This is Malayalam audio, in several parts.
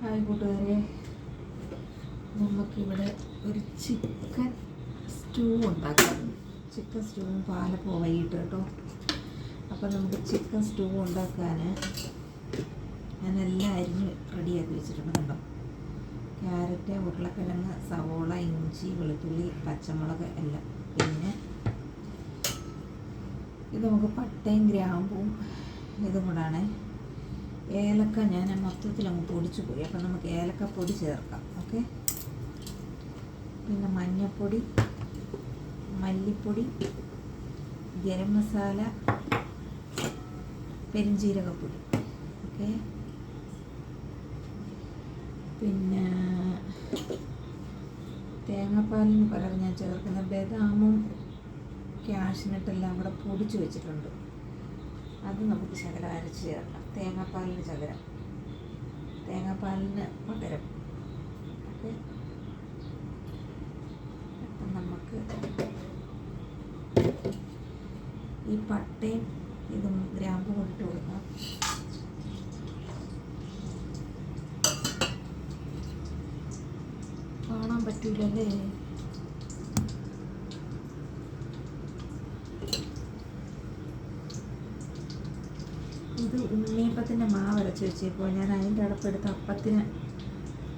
ഹായ് കൂട്ടുകാരെ. നമുക്കിവിടെ ഒരു ചിക്കൻ സ്റ്റൂ ഉണ്ടാക്കാം. ചിക്കൻ സ്റ്റൂവും പാലപ്പോ വൈകിട്ട് കേട്ടോ. അപ്പോൾ നമുക്ക് ചിക്കൻ സ്റ്റൂ ഉണ്ടാക്കാൻ ഞാനെല്ലാം അരിഞ്ഞ് റെഡിയാക്കി വെച്ചിട്ടുണ്ട് കണ്ടോ. ക്യാരറ്റ് ഉരുളക്കിഴങ്ങ് സവോള ഇഞ്ചി വെളുത്തുള്ളി പച്ചമുളക് എല്ലാം. പിന്നെ ഇത് നമുക്ക് പട്ടയും ഗ്രാമ്പും ഇതും കൂടാണ്. ഏലക്ക ഞാൻ മൊത്തത്തിൽ അങ്ങ് പൊടിച്ചു പോയി. അപ്പം നമുക്ക് ഏലക്ക പൊടി ചേർക്കാം. ഓക്കെ? പിന്നെ മഞ്ഞൾപ്പൊടി മല്ലിപ്പൊടി ഗരം മസാല പെരുംജീരകപ്പൊടി ഓക്കെ? പിന്നെ തേങ്ങാപ്പാലിന് പകരം ഞാൻ ചേർക്കുന്ന ബദാമും ക്യാഷിനിട്ടെല്ലാം കൂടെ പൊടിച്ചു വെച്ചിട്ടുണ്ട്. അത് നമുക്ക് ശകലം അരച്ച് ചേർക്കാം. തേങ്ങാപ്പാലിന് ചകരം തേങ്ങാപ്പാലിന് പകരം. അപ്പം നമുക്ക് ഈ പട്ടയും ഇതും ഗ്രാമ്പും ഇട്ട് കൊടുക്കാം. കാണാൻ പറ്റൂലല്ലേ ഇത് ഉണ്ണിയപ്പത്തിന്റെ മാവ് വെച്ച് വെച്ചപ്പോൾ ഞാൻ അതിന്റെ അടപ്പെടുത്ത് അപ്പത്തിന്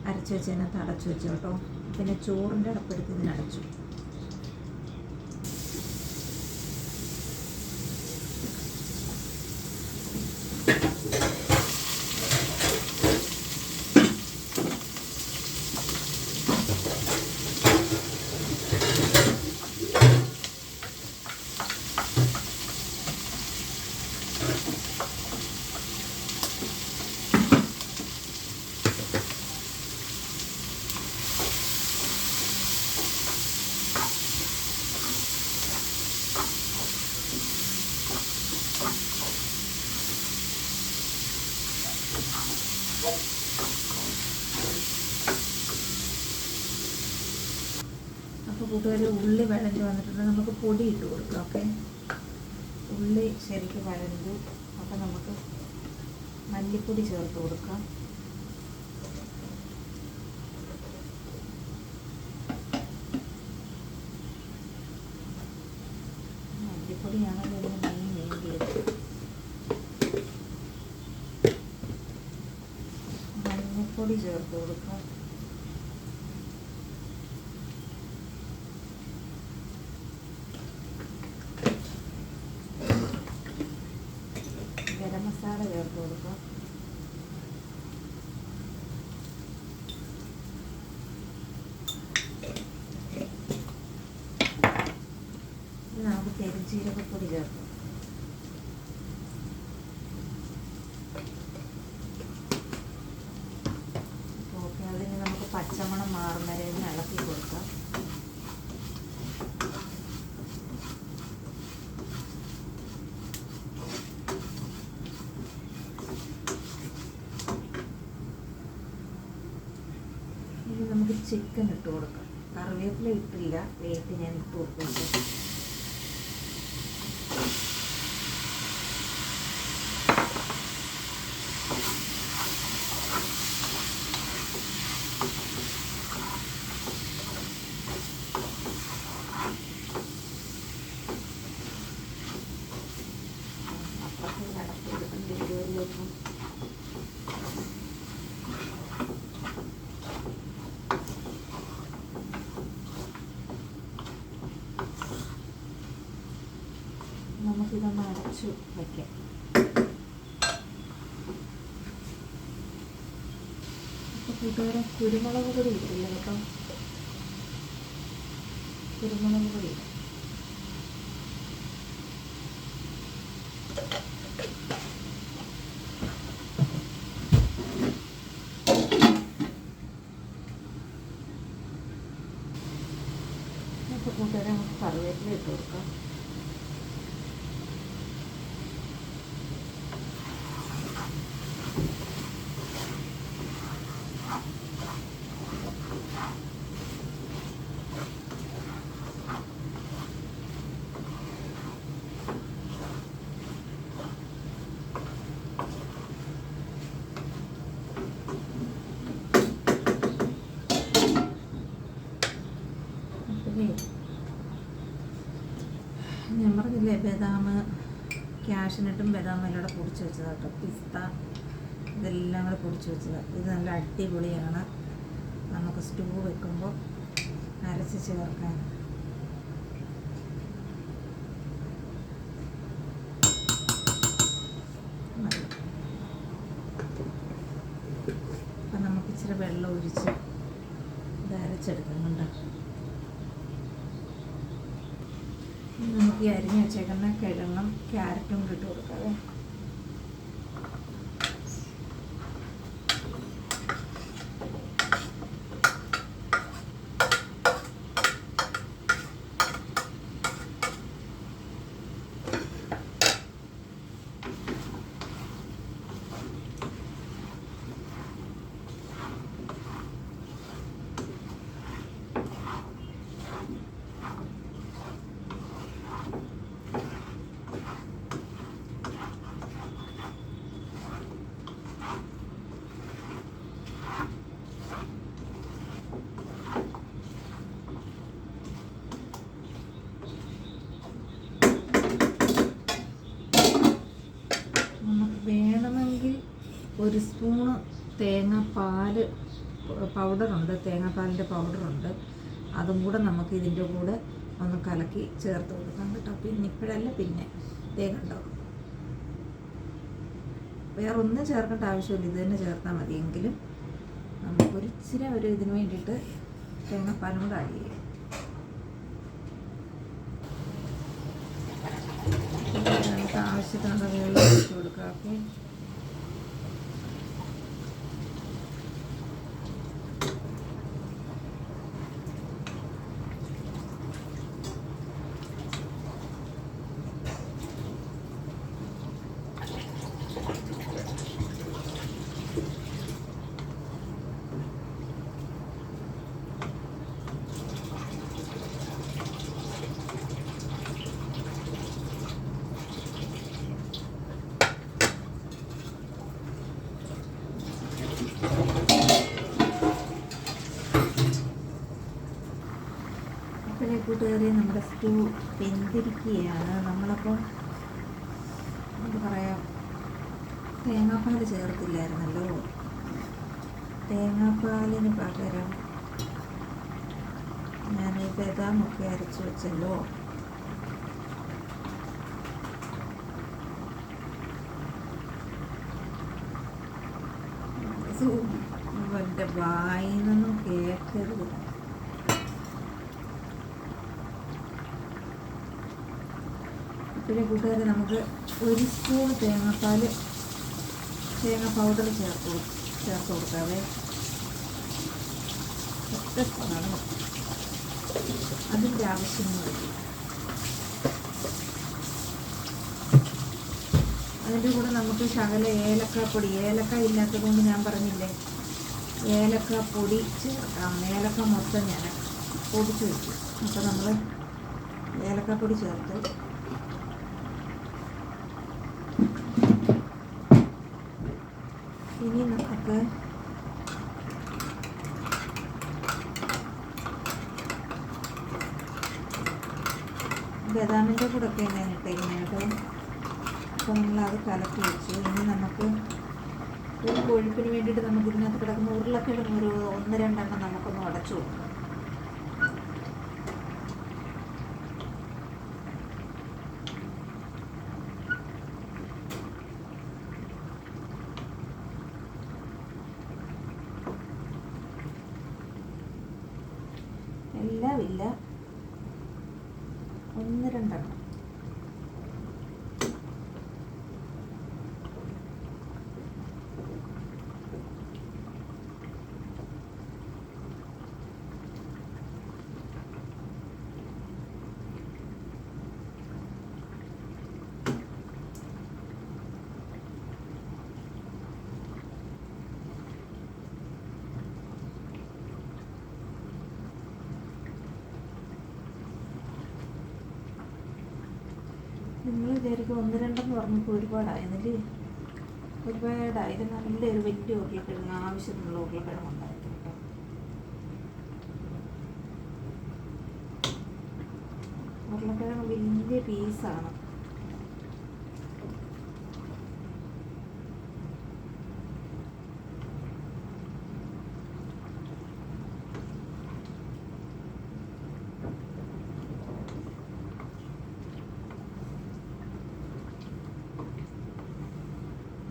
അരച്ച് വെച്ചതിനകത്ത് അടച്ചു വെച്ചു കേട്ടോ. പിന്നെ ചോറിന്റെ അടപ്പെടുത്ത് ഇതിന് അപ്പോൾ കൂട്ടുകാർ ഉള്ളി വഴഞ്ഞ് വന്നിട്ടുണ്ട്. നമുക്ക് പൊടി ഇട്ട് കൊടുക്കാം ഓക്കെ? ഉള്ളി ശരിക്കും വഴഞ്ഞു അപ്പോൾ നമുക്ക് മല്ലിപ്പൊടി ചേർത്ത് കൊടുക്കാം. മഞ്ഞൾപ്പൊടി ചേർത്ത് കൊടുക്കാം ഗരം മസാല ചേർത്ത് കൊടുക്കാം ഇനി നമുക്ക് പെരുംജീരകപ്പൊടി ചേർക്കാം ഓക്കെ അതിന് മാറും പച്ചമണം മാറുന്നവരെ ഒന്ന് ഇളക്കി കൊടുക്കാം ഇനി നമുക്ക് ചിക്കൻ ഇട്ട് കൊടുക്കാം. കറിവേപ്പില ഇട്ടില്ല. വേപ്പ് ഞാൻ ഇട്ട് കൊടുക്കുന്നുണ്ട്. കൂട്ടുകാരെ കുരുമുളക് പൊടി ഇട്ടില്ല? കേട്ടോ കുരുമുളക് പൊടി. കൂട്ടുകാരെ നമുക്ക് കറിവേപ്പില ഇട്ട് കൊടുക്കാം. ബദാം ക്യാഷിനിട്ടും ബദാം എല്ലാം കൂടെ പൊടിച്ച് വെച്ചതാണ് കേട്ടോ പിസ്ത ഇതെല്ലാം കൂടെ പൊടിച്ച് വെച്ചത്. ഇത് നല്ല അടിപൊളിയാണ്. നമുക്ക് സ്റ്റൂ വെക്കുമ്പോൾ അരച്ച് ചേർക്കാൻ. അപ്പം നമുക്ക് വെള്ളം ഒഴിച്ച് ഇത് അരച്ചെടുക്കുന്നുണ്ട് ഇനി നമുക്ക് ഈ അരിഞ്ഞ് വെച്ചേക്കുന്ന കിഴങ്ങും ക്യാരറ്റും ഇട്ട് കൊടുക്കാതെ നമുക്ക് വേണമെങ്കിൽ ഒരു സ്പൂണ് തേങ്ങാപ്പാൽ പൗഡറുണ്ട് തേങ്ങാപ്പാലിന്റെ പൗഡറുണ്ട്. അതും കൂടെ നമുക്ക് ഇതിന്റെ കൂടെ ഒന്ന് കലക്കി ചേർത്ത് കൊടുക്കാം കേട്ടോ. പിന്നെ ഇപ്പോഴല്ല പിന്നെ തേങ്ങ ഉണ്ടാവും വേറെ ഒന്നും ചേർക്കേണ്ട ആവശ്യമില്ല. ഇത് തന്നെ ചേർത്താൽ മതി. എങ്കിലും നമുക്കൊരു ഇച്ചിരി ഒരു ഇതിന് വേണ്ടിയിട്ട് തേങ്ങാപ്പാലും കൂടെ ആഡ് ചെയ്യാം. ആവശ്യത്തിനുള്ള വെള്ളം കൊടുക്കാം. ഓക്കെ. അപ്പോഴേ കൂട്ടുകാരെ നമ്മുടെ സ്റ്റൂ വെന്തിരിക്കുകയാണ്. നമ്മളപ്പോൾ എന്താ പറയാം തേങ്ങാപ്പാൽ ചേർത്തില്ലായിരുന്നല്ലോ. തേങ്ങാപ്പാലിന് പകരം ഞാൻ ഈ ബദാമൊക്കെ അരച്ച് വെച്ചല്ലോ. എന്റെ വായിൽ നിന്നും കേൾക്കരുത് പിന്നെ കൂട്ടുകാരെ നമുക്ക് ഒരു സ്പൂൺ തേങ്ങാപ്പാൽ തേങ്ങ പൗഡർ ചേർത്ത് ചേർത്ത് കൊടുക്കാവേ. അതിന്റെ ആവശ്യമൊന്നും വരും അതിന്റെ കൂടെ നമുക്ക് ശകല ഏലക്കാപ്പൊടി ഏലക്ക ഇല്ലാത്തത് കൊണ്ട് ഞാൻ പറഞ്ഞില്ലേ? ഏലക്ക പൊടി ചേർക്കാം. ഏലക്ക മൊത്തം ഞാൻ പൊടിച്ച് വെച്ചു അപ്പോൾ നമ്മൾ ഏലക്കാപ്പൊടി ചേർത്ത് ഇനി നമുക്ക് ബദാമിന്റെ കൂടെ ഒക്കെ ഞാൻ ഇട്ടേക്കുന്നത് കേട്ടോ അപ്പോൾ നമ്മളത് കലക്കി വെച്ചു. ഇനി നമുക്ക് ഒരു കൊഴുപ്പിന് വേണ്ടിയിട്ട് നമുക്ക് ഇതിനകത്ത് കിടക്കുന്ന ഉരുളക്കിഴങ്ങ് ഒരു ഒന്ന് രണ്ടെണ്ണം നമുക്കൊന്ന് അടച്ചു കൊടുക്കാം. എല്ലാം ഇല്ല. ഒന്ന് രണ്ടെണ്ണം. നിങ്ങൾ വിചാരിക്കും ഒന്ന് രണ്ടെന്ന് പറഞ്ഞപ്പോൾ ഒരുപാടായിരുന്നില്ലേ ഒരുപാടായി. ഇത് നല്ലൊരു വലിയ ഉരുളക്കിഴങ്ങ് ആവശ്യത്തിനുള്ള ഉരുളക്കിഴങ്ങ് ഉണ്ടായിരുന്നു കേട്ടോ ഉരുളക്കിഴങ്ങ് വലിയ പീസാണ്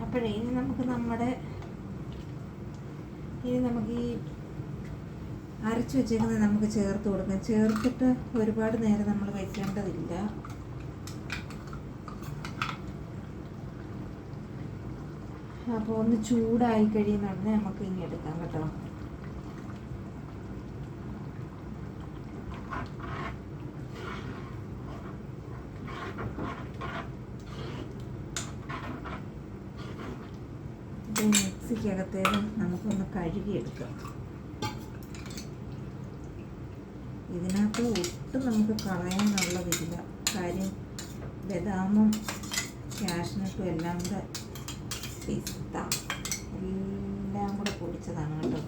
അപ്പോഴേ ഇനി നമുക്ക് നമ്മുടെ ഇനി നമുക്ക് ഈ അരച്ചു വെച്ചേക്കുന്നത് നമുക്ക് ചേർത്ത് കൊടുക്കാം. ചേർത്തിട്ട് ഒരുപാട് നേരം നമ്മൾ വയ്ക്കേണ്ടതില്ല അപ്പോൾ ഒന്ന് ചൂടായി കഴിയുന്ന ഉടനെ നമുക്ക് ഇനി എടുക്കാം കേട്ടോ ഇത് മിക്സിക്കകത്തേക്ക് നമുക്കൊന്ന് കഴുകിയെടുക്കാം. ഇതിനകത്ത് ഒട്ടും നമുക്ക് കളയാനുള്ളതില്ല. കാര്യം ബദാമും കാഷ്നട്ടും എല്ലാം കൂടെ പിസ്ത. എല്ലാം കൂടെ പൊടിച്ചതാണ് കേട്ടോ.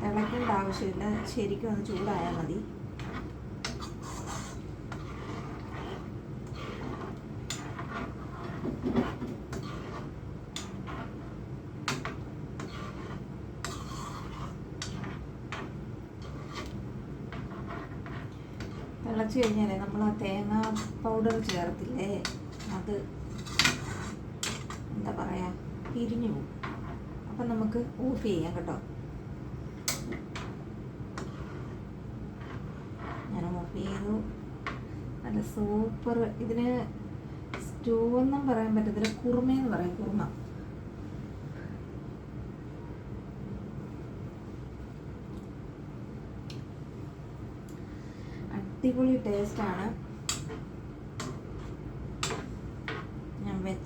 തിളയ്ക്കേണ്ട ആവശ്യമില്ല. ശരിക്കും ഒന്ന് ചൂടായാൽ മതി തിളച്ച് കഴിഞ്ഞാലേ നമ്മൾ ആ തേങ്ങ പൗഡർ ചേർത്തില്ലേ? അത് എന്താ പറയുക പിരിഞ്ഞു പോകും. അപ്പം നമുക്ക് ഓഫ് ചെയ്യാം കേട്ടോ. ഞാൻ ഓഫ് ചെയ്തു. നല്ല സൂപ്പർ ഇതിന് സ്റ്റൂ എന്നും പറയാൻ പറ്റത്തില്ല കുറുമയെന്ന് പറയും കുറുമ. അടിപൊളി ടേസ്റ്റാണ്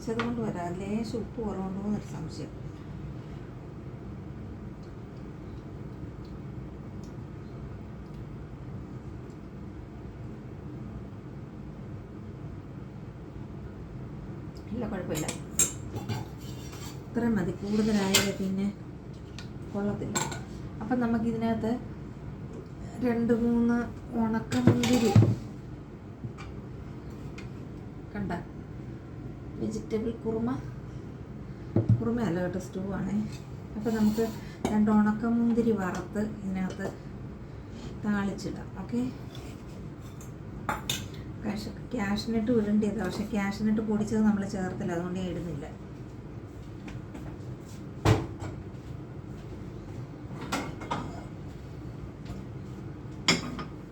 ഞാൻ വെച്ചത് കൊണ്ട് വരാം. ലേശം ഉപ്പ് കുറവുണ്ടോ എന്നൊരു സംശയം. ഇല്ല കുഴപ്പമില്ല. ഇത്രയും മതി. കൂടുതലായത് പിന്നെ കൊള്ളത്തില്ല. അപ്പം നമുക്കിതിനകത്ത് രണ്ട് മൂന്ന് ഉണക്കമുന്തിരി കണ്ട വെജിറ്റബിൾ കുറുമ. കുറുമയല്ല കേട്ടോ സ്റ്റൂ ആണേ അപ്പോൾ നമുക്ക് രണ്ട് ഉണക്കമുന്തിരി വറുത്ത് ഇതിനകത്ത് താളിച്ചിടാം ഓക്കെ? കാഷ് ക്യാഷിനിട്ട് ഉരുണ്ടിയതാണ് പക്ഷെ ക്യാഷിനിട്ട് പൊടിച്ചത് നമ്മൾ ചേർത്തില്ല അതുകൊണ്ട് ഇടുന്നില്ല.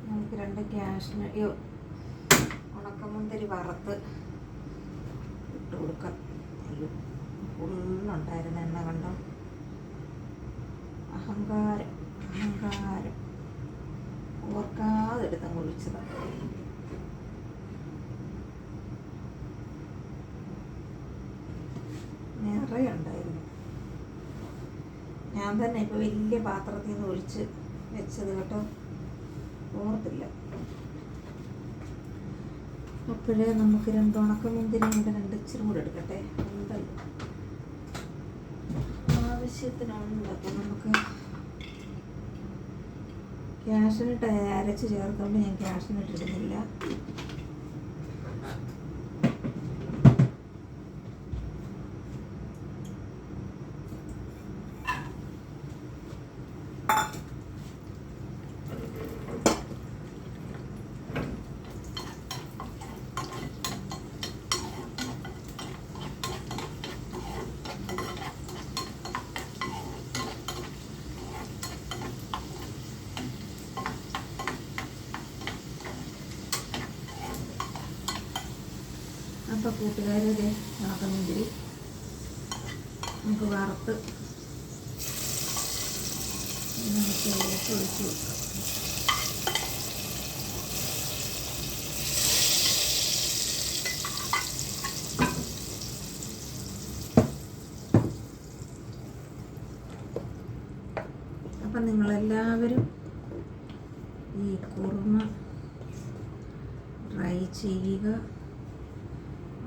നമുക്ക് രണ്ട് ക്യാഷിന് ഉണക്കമുന്തിരി വറുത്ത് ഇട്ട് കൊടുക്കാം. അയ്യോ ഫുള്ളുണ്ടായിരുന്നു എണ്ണ കണ്ടോ? അഹങ്കാരം അഹങ്കാരം. ഓർക്കാതെ എടുത്തങ്ങ് ഒഴിച്ചതാണ് നിറയെ ഉണ്ടായിരുന്നു. ഞാൻ തന്നെ ഇപ്പോൾ വലിയ പാത്രത്തിൽ നിന്ന് ഒഴിച്ച് വെച്ചത് കേട്ടോ. ഓർത്തില്ല. അപ്പോഴേ നമുക്ക് രണ്ട് ഉണക്കമുന്തിരിയും കൂടെ രണ്ട് ഇച്ചിരി കൂടെ എടുക്കട്ടെ? ആവശ്യത്തിനുണ്ട് നമുക്ക് ക്യാഷിനിട്ട് അരച്ച് ചേർത്തുകൊണ്ട് ഞാൻ ക്യാഷിനിട്ട് ഇടുന്നില്ല അപ്പോൾ കൂട്ടുകാരുടെ ഉണക്കമുന്തിരി നമുക്ക് വറുത്ത് നമുക്ക് ഒഴിച്ച് വെക്കാം അപ്പം നിങ്ങളെല്ലാവരും ഈ കുറുമ ട്രൈ ചെയ്യുക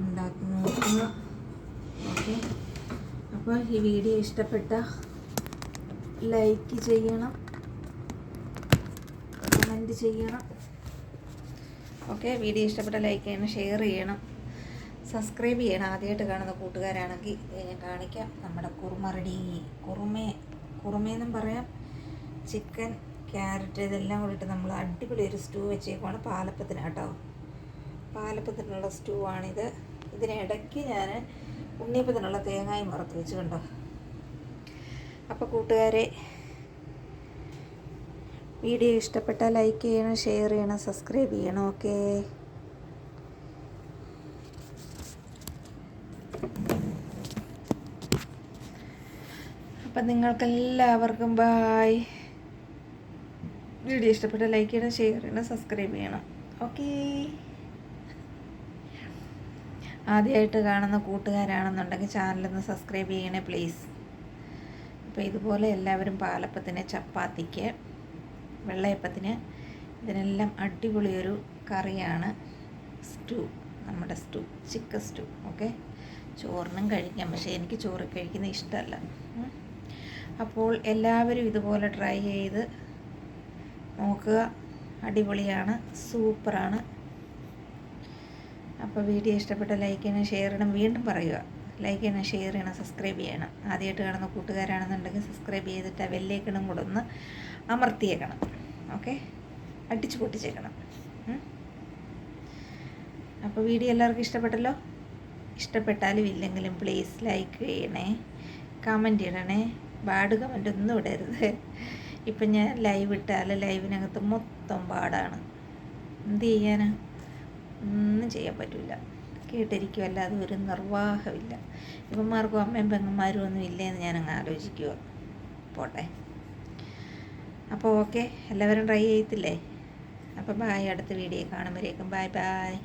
ഉണ്ടാക്കി നോക്കുക ഓക്കെ അപ്പോൾ ഈ വീഡിയോ ഇഷ്ടപ്പെട്ട ലൈക്ക് ചെയ്യണം. കമന്റ് ചെയ്യണം. ഓക്കെ വീഡിയോ ഇഷ്ടപ്പെട്ട ലൈക്ക് ചെയ്യണം ഷെയർ ചെയ്യണം. സബ്സ്ക്രൈബ് ചെയ്യണം. ആദ്യമായിട്ട് കാണുന്ന കൂട്ടുകാരാണെങ്കിൽ ഞാൻ കാണിക്കാം. നമ്മുടെ കുറുമ റെഡി കുറുമേ കുറുമയെന്നും പറയാം. ചിക്കൻ ക്യാരറ്റ് ഇതെല്ലാം കൂടിയിട്ട് നമ്മൾ അടിപൊളി ഒരു സ്റ്റൂ വെച്ചേക്കുവാണ് പാലപ്പത്തിന് കേട്ടോ പാലപ്പത്തിനുള്ള സ്റ്റൂ ആണിത്. ഇതിനിടയ്ക്ക് ഞാൻ ഉണ്ണിയപ്പത്തിനുള്ള തേങ്ങായും വറുത്ത് വെച്ച് കണ്ടോ? അപ്പോൾ കൂട്ടുകാരെ വീഡിയോ ഇഷ്ടപ്പെട്ടാൽ ലൈക്ക് ചെയ്യണം ഷെയർ ചെയ്യണം സബ്സ്ക്രൈബ് ചെയ്യണം ഓക്കേ അപ്പം നിങ്ങൾക്കെല്ലാവർക്കും ബായ് വീഡിയോ ഇഷ്ടപ്പെട്ടാൽ ലൈക്ക് ചെയ്യണം ഷെയർ ചെയ്യണം സബ്സ്ക്രൈബ് ചെയ്യണം ഓക്കേ ആദ്യമായിട്ട് കാണുന്ന കൂട്ടുകാരാണെന്നുണ്ടെങ്കിൽ ചാനലൊന്ന് സബ്സ്ക്രൈബ് ചെയ്യണേ പ്ലീസ് അപ്പോൾ ഇതുപോലെ എല്ലാവരും പാലപ്പത്തിന് ചപ്പാത്തിക്ക് വെള്ളയപ്പത്തിന് ഇതിനെല്ലാം അടിപൊളിയൊരു കറിയാണ് സ്റ്റൂ നമ്മുടെ സ്റ്റൂ ചിക്കൻ സ്റ്റൂ ഓക്കെ ചോറിനും കഴിക്കാം പക്ഷേ എനിക്ക് ചോറ് കഴിക്കുന്ന ഇഷ്ടമല്ല. അപ്പോൾ എല്ലാവരും ഇതുപോലെ ട്രൈ ചെയ്ത് നോക്കുക. അടിപൊളിയാണ് സൂപ്പറാണ് അപ്പോൾ വീഡിയോ ഇഷ്ടപ്പെട്ട ലൈക്ക് ചെയ്യണം ഷെയർ ചെയ്യണം വീണ്ടും പറയുക. ലൈക്ക് ചെയ്യണം ഷെയർ ചെയ്യണം സബ്സ്ക്രൈബ് ചെയ്യണം. ആദ്യമായിട്ട് കാണുന്ന കൂട്ടുകാരാണെന്നുണ്ടെങ്കിൽ സബ്സ്ക്രൈബ് ചെയ്തിട്ട് ആ വെല്ലേക്കണം കൂടെ ഒന്ന് അമർത്തിയേക്കണം. ഓക്കെ അടിച്ചു പൊട്ടിച്ചേക്കണം. അപ്പോൾ വീഡിയോ എല്ലാവർക്കും ഇഷ്ടപ്പെട്ടല്ലോ? ഇഷ്ടപ്പെട്ടാലും ഇല്ലെങ്കിലും പ്ലീസ് ലൈക്ക് ചെയ്യണേ. കമന്റ് ഇടണേ. ബാഡ് കമന്റ് ഒന്നും ഇടരുത്. ഇപ്പം ഞാൻ ലൈവ് ഇട്ടാൽ ലൈവിനകത്ത് മൊത്തം പാടാണ്. എന്ത് ചെയ്യാനാ? ഒന്നും ചെയ്യാൻ പറ്റില്ല കേട്ടിരിക്കുക അല്ലാതെ ഒരു നിർവാഹമില്ല. ഇവന്മാർക്കും അമ്മയും പെങ്ങന്മാരും ഒന്നും ഇല്ലേന്ന് ഞാനങ്ങ് ആലോചിക്കുക പോട്ടെ. അപ്പോൾ ഓക്കെ എല്ലാവരും ട്രൈ ചെയ്യത്തില്ലേ അപ്പോൾ ബായ് അടുത്ത വീഡിയോ കാണുമ്പോഴേക്കും. Bye bye.